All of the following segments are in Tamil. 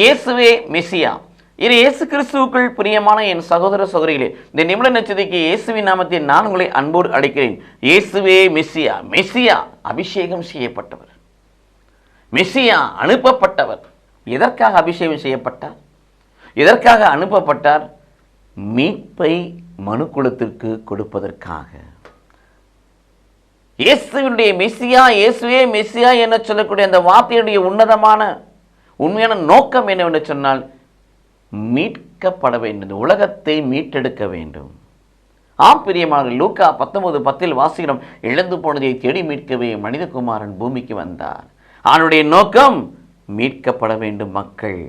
இயேசுவே மெசியா. இது இயேசு கிறிஸ்துவுக்குள் பிரியமான என் சகோதர சகோதரிகளே இந்த நிமிட நச்சதிக்கு இயேசுவின் நாமத்தில் நான் உங்களை அன்போடு அழைக்கிறேன். இயேசுவே மெசியா மெசியா அபிஷேகம் செய்யப்பட்டவர். மெசியா அனுப்பப்பட்டவர். எதற்காக அபிஷேகம் செய்யப்பட்டார்? எதற்காக அனுப்பப்பட்டார்? மீட்பை மனுக்குலத்திற்கு கொடுப்பதற்காக. இயேசுவினுடைய மெசியா இயேசுவே மெசியா என சொல்லக்கூடிய அந்த வார்த்தையுடைய உன்னதமான உண்மையான நோக்கம் என்னவென்று சொன்னால் மீட்கப்பட வேண்டும் உலகத்தை மீட்டெடுக்க வேண்டும். ஆம் பிரியமாக லூக்கா பத்தொன்பது பத்தில் வாசிக்கிறோம் இழந்து போனதை தேடி மீட்கவே மனிதகுமாரன் பூமிக்கு வந்தார். அவனுடைய நோக்கம் மீட்கப்பட வேண்டும் மக்கள்.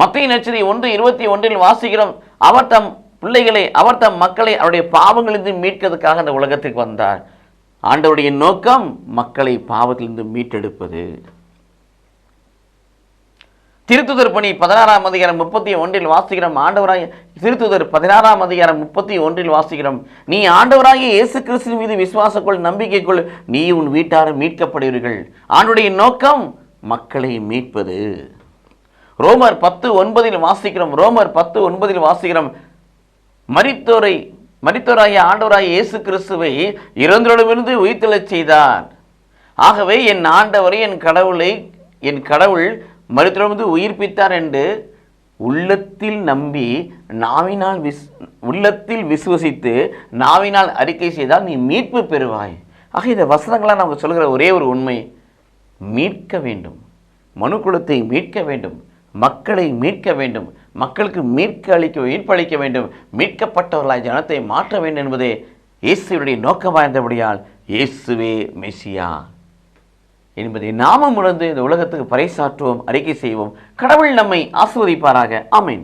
மத்திய நச்சரி ஒன்று இருபத்தி ஒன்றில் வாசிக்கிறோம் அவர் தம் பிள்ளைகளை அவர் தம் மக்களை அவருடைய பாவங்களிலிருந்து மீட்கிறதுக்காக அந்த உலகத்துக்கு வந்தார். ஆண்டவருடைய நோக்கம் மக்களை பாவத்திலிருந்து மீட்டெடுப்பது. திருத்துதர் பணி பதினாறாம் அதிகாரம் முப்பத்தி ஒன்றில் வாசிக்கிறோம். ஆண்டவராய் திருத்துதர் பதினாறாம் அதிகாரம் முப்பத்தி ஒன்றில் வாசிக்கிறோம். நீ ஆண்டவராகிய இயேசு கிறிஸ்து மீது விசுவாசக்குள் நம்பிக்கைக்குள். நீ உன் வீட்டார் மீட்கப்படுவீர்கள். ஆண்டுடைய நோக்கம் மக்களை மீட்பது. ரோமர் பத்து ஒன்பதில் வாசிக்கிறோம். ரோமர் பத்து ஒன்பதில் வாசிக்கிறோம். மரித்தோரை மரித்தோராய ஆண்டவராகிய இயேசு கிறிஸ்துவை இறந்தோடமிருந்து உயிர்த்தெழச் செய்தார். ஆகவே என் ஆண்டவரை என் கடவுளை என் கடவுள் மருத்துவமிருந்து உயிர்ப்பித்தார் என்று உள்ளத்தில் நம்பி நாவினால் விஸ் உள்ளத்தில் விசுவசித்து நாவினால் அறிக்கை செய்தால் நீ மீட்பு பெறுவாய். ஆக இந்த வசனங்களாக நமக்கு சொல்கிற ஒரே ஒரு உண்மை மீட்க வேண்டும். மனுக்குலத்தை மீட்க வேண்டும். மக்களை மீட்க வேண்டும். மக்களுக்கு மீட்க அளிக்க மீட்பளிக்க வேண்டும். மீட்கப்பட்டவர்களாய் ஜனத்தை மாற்ற வேண்டும் என்பதே இயேசுடைய நோக்கமாக இருந்தபடியால் இயேசுவே மெசியா. என்பதை நாமும் உணர்ந்து இந்த உலகத்துக்கு பறைசாற்றுவோம் அறிக்கை செய்வோம். கடவுள் நம்மை ஆசிர்வதிப்பாராக. ஆமென்.